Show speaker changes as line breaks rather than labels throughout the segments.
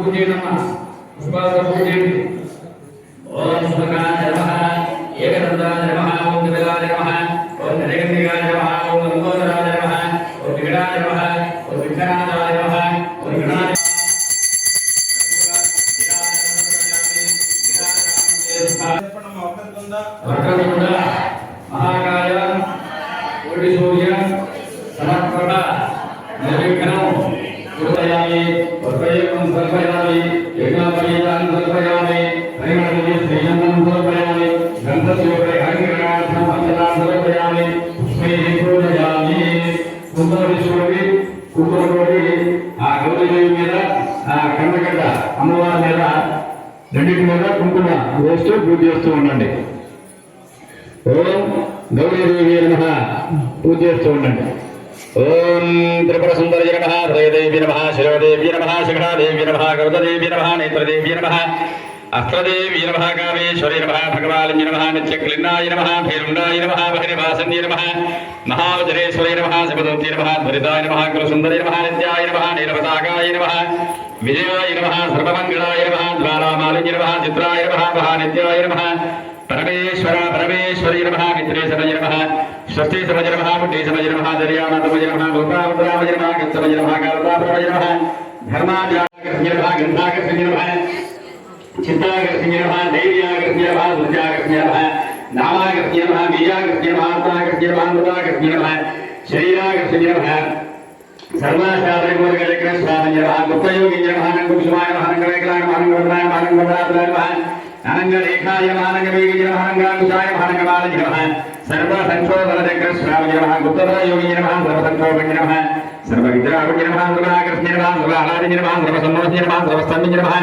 पूज्य नमः पुष्पाद पूज्य ओम सुगंधाय नमः एकदंताय नमः ओम कपिलाय नमः ओम नरेंद्रिकाय नमः ओम लंबोदराय नमः ओम विकटाय नमः ओम विघ्नादाय नमः ओम विघ्नाय महाकाय सूर्य సమర్పయామి యజ్ఞాపరీతాన్ని సమర్పయామి పరిమళముని శ్రీయంతం సమర్పయామి గంధస్యోపరి హరిగ్రహార్థం పంచదాం సమర్పయామి పుష్పై పూజయామి కుంభవిశ్వరి కుంభకోటి ఆ గౌరీదేవి మీద ఆ కండగడ్డ అమ్మవారి మీద రెండింటి మీద కుంకుమ వేస్తూ పూజ చేస్తూ ఉండండి. ఓం గౌరీదేవి నమ. పూజ చేస్తూ ఉండండి. ఓం త్రిపుర సుందరి నమ హృదయదేవి నమ శిరోదేవి నమ శిఖరాదేవి నమ గౌతదేవి నమ నేత్రదేవి నమ అస్త్రదేవి నమ కామేశ్వరి నమ భగవాని నమ నిత్యక్లిన్నాయ నమ భైరుండాయ నమ భైరవాసన్య నమ మహావజరేశ్వరి నమ శివదౌత్య నమ ధ్వరితాయ నమ కులసుందరి నమ నిత్యాయ నమ నీలపతాకాయ నమ విజయాయ నమ సర్వమంగళాయ నమ ద్వారామాలిన్య నమ చిత్రాయ నమ మహానిత్యాయ నమ परमेश्वर, परमेश्वरी नमः, मित्रे समज नमः, स्वस्ति समज नमः, पुण्ये समज नमः दर्यानाथमज नमः गोपावतरामज नमः गच्छमज नमः कालतापरमज नमः धर्माद्याकृष्य नमः गन्धाकृष्य नमः चित्ताकृष्य नमः धैर्याकृष्य नमः ऊर्जाकृष्य नमः नामाकृष्य नमः बीजाकृष्य नमः आत्माकृष्य नमः मृताकृष्य नमः शरीराकृष्य नमः सर्वाशास्त्रगुणगणकृष्णाय नमः, गुप्तयोगिन्य नमः नन्दकुसुमाय नमः नन्दकलाय नमः नन्दवरणाय नमः नन्दवरणाय नमः పరమేశ్వర పరమేశ్వరి నమ మిత్రే సమయ నమ. స్వస్తి సమయ నమ పుట్టే సమయ నమ దర్యానాథమయ నమ గోపాముద్రామయ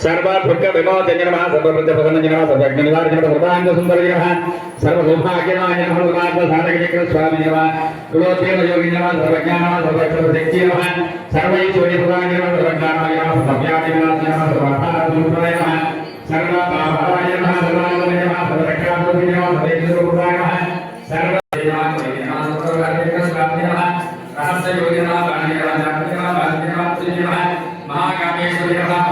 सर्वाभुर्ग विमोचन नमः सर्वप्रज प्रसन्न नमः सर्वज्ञ निवारक नमः सर्वांग सुंदर नमः सर्व सौभाग्य नमः नमः सर्वात्म साधक चक्र स्वामी नमः कुलोत्तम योगी नमः सर्वज्ञ नमः सर्वज्ञ शक्ति नमः सर्वैश्वर्य प्रदान नमः सर्वज्ञानाय नमः सर्वज्ञान नमः सर्वार्थाय नमः सर्वपापाय नमः सर्वांग नमः सर्वरक्षाभूमि नमः सर्वेन्द्ररूपाय नमः सर्व महाकामेश्वर नमः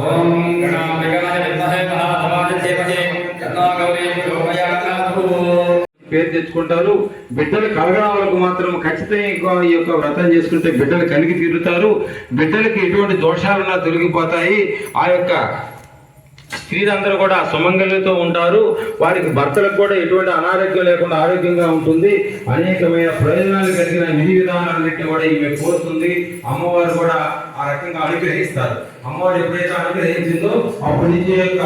ఓం గణాంబికాయ విద్మహే మహాధవాయ గౌరీ
పేరు తెచ్చుకుంటారు. బిడ్డలు కలగడం వాళ్ళకు మాత్రం ఖచ్చితంగా ఈ యొక్క వ్రతం చేసుకుంటే బిడ్డలు కలిగి తీరుతారు. బిడ్డలకి ఎటువంటి దోషాలున్నా తొలగిపోతాయి. ఆ యొక్క స్త్రీలందరూ కూడా సుమంగళితో ఉంటారు. వారికి భర్తలకు కూడా ఎటువంటి అనారోగ్యం లేకుండా ఆరోగ్యంగా ఉంటుంది. అనేకమైన ప్రయోజనాలు కలిగిన విధి విధానాలన్నింటినీ కూడా ఈమె కోరుతుంది. అమ్మవారు కూడా రకంగా అనుగ్రహిస్తారు. అమ్మవారు ఎప్పుడైతే అనుగ్రహించిందో అప్పటి నుంచి యొక్క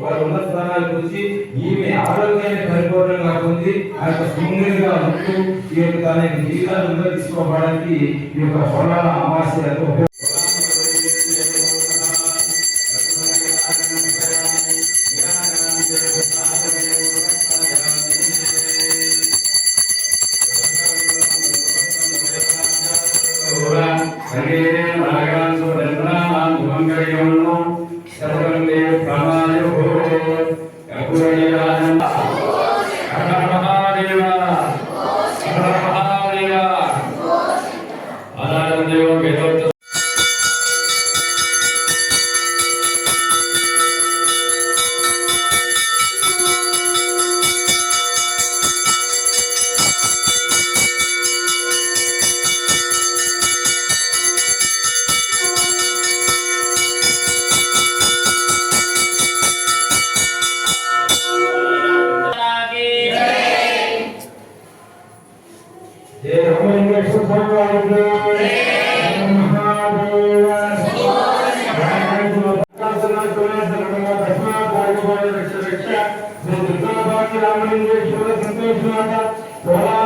వారి ఉన్న స్థానాల గురించి ఈమె ఆరోగ్యాన్ని పరిపూర్ణంగా పొంది ఆ యొక్క సుందరిగా ఉంటూ ఈ యొక్క తన యొక్క జీవితాన్ని ముందుకు తీసుకోవడానికి ఈ యొక్క పొలాల అమావాస్య ఎంతో
మహాదేవ రామలింగేశ్వర